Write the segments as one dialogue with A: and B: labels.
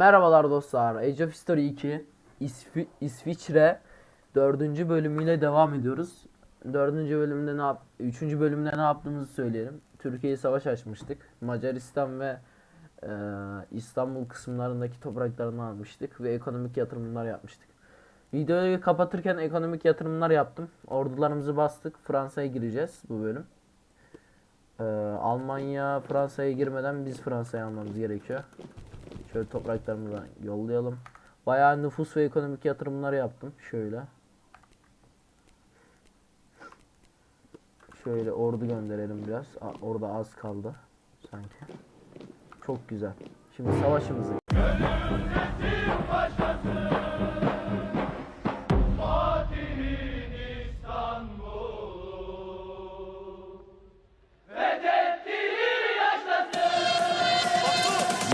A: Merhabalar dostlar. Age of History 2 İsvi- İsviçre 4. bölümüyle devam ediyoruz. 4. bölümde ne yap 3. bölümde ne yaptığımızı söyleyelim. Türkiye'ye savaş açmıştık. Macaristan ve e, İstanbul kısımlarındaki topraklarını almıştık ve ekonomik yatırımlar yapmıştık. Videoyu kapatırken ekonomik yatırımlar yaptım. Ordularımızı bastık. Fransa'ya gireceğiz bu bölüm. Ee, Almanya Fransa'ya girmeden biz Fransa'ya almamız gerekiyor. Şöyle topraklarımıza yollayalım. Bayağı nüfus ve ekonomik yatırımlar yaptım. Şöyle. Şöyle ordu gönderelim biraz. Orada az kaldı sanki. Çok güzel. Şimdi savaşımızı.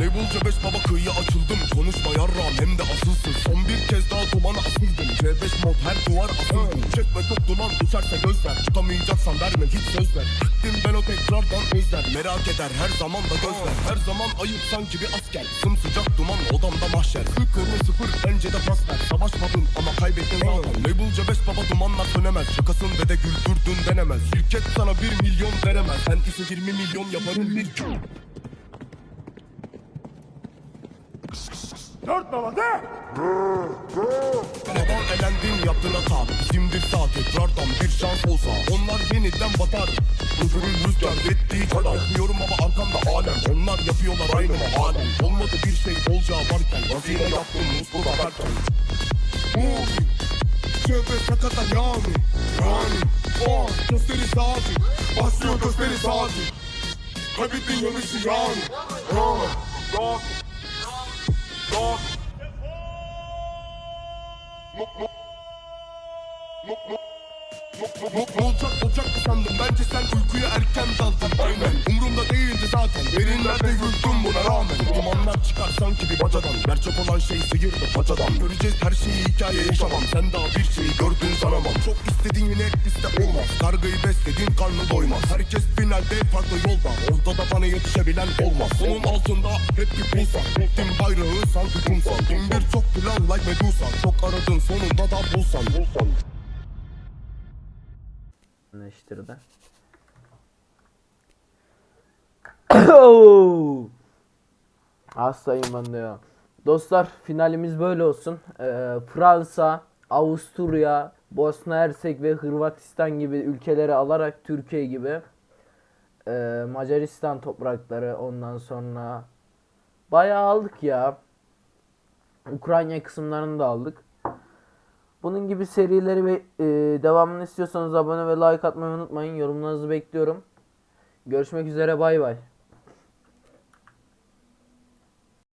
B: Label C5 baba kıyıya açıldım. Konuşma yarram hem de asılsın. Son bir kez daha dumana asıldım C5 mod her duvar asıldım Çekme çok duman düşerse gözler Tutamayacaksan verme hiç söz ver. Gittim ben o tekrardan özler. Merak eder her zaman da gözler Her zaman ayıp sanki bir asker. Sımsıcak duman odamda mahşer. 40 kırmızı sıfır bence de pas ver. Savaşmadın ama kaybettin zaten. Label C5 baba dumanlar sönemez. Şakasın ve de güldürdün denemez. Şirket sana 1 milyon veremez. Sen ise 20 milyon yaparım bir
C: Dört baba de!
B: Baban elendin yaptın hata Bizimdir sağ tekrardan bir şans olsa Onlar yeniden batar. Huzurun rüzgar ettiği kadar Yapmıyorum ama arkamda alem. Onlar yapıyorlar aynı halen Olmadı bir şey olacağı varken Hazine yaptım mutlu bakarken Moving Şöyle sakata yani. Yani Oh gösteri saati. Başlıyor gösteri saati. Kaybettin yarışı yani. Ah, ah, Ne olacak olacak mı sandın? Bence sen uykuya erken daldın. Aynen. Umurumda değildi zaten. Derinlerde yüzdüm buna rağmen. Dumanlar çıkar sanki bir bacadan. Gerçek olan şey sıyırdı paçadan Göreceğiz her şeyi hikaye yaşamam. Sen daha bir şeyi gördün sanamam. Çok istediğin yine liste olmaz. Kargayı beslediğin karnı doymaz. Herkes finalde farklı yolda. Ortada bana yetişebilen olmaz. Onun altında hep bir pulsar Gittim bayrağı sanki kumsal. Bin bir çok plan like Medusa. Çok aradın sonunda da bulsan Bulsan
A: Neştirdi. Hastayım ben de ya. Dostlar finalimiz böyle olsun. Ee, Fransa, Avusturya, Bosna Hersek ve Hırvatistan gibi ülkeleri alarak Türkiye gibi ee, Macaristan toprakları ondan sonra bayağı aldık ya. Ukrayna kısımlarını da aldık. Bunun gibi serileri ve e, devamını istiyorsanız abone ve like atmayı unutmayın. Yorumlarınızı bekliyorum. Görüşmek üzere bay bay.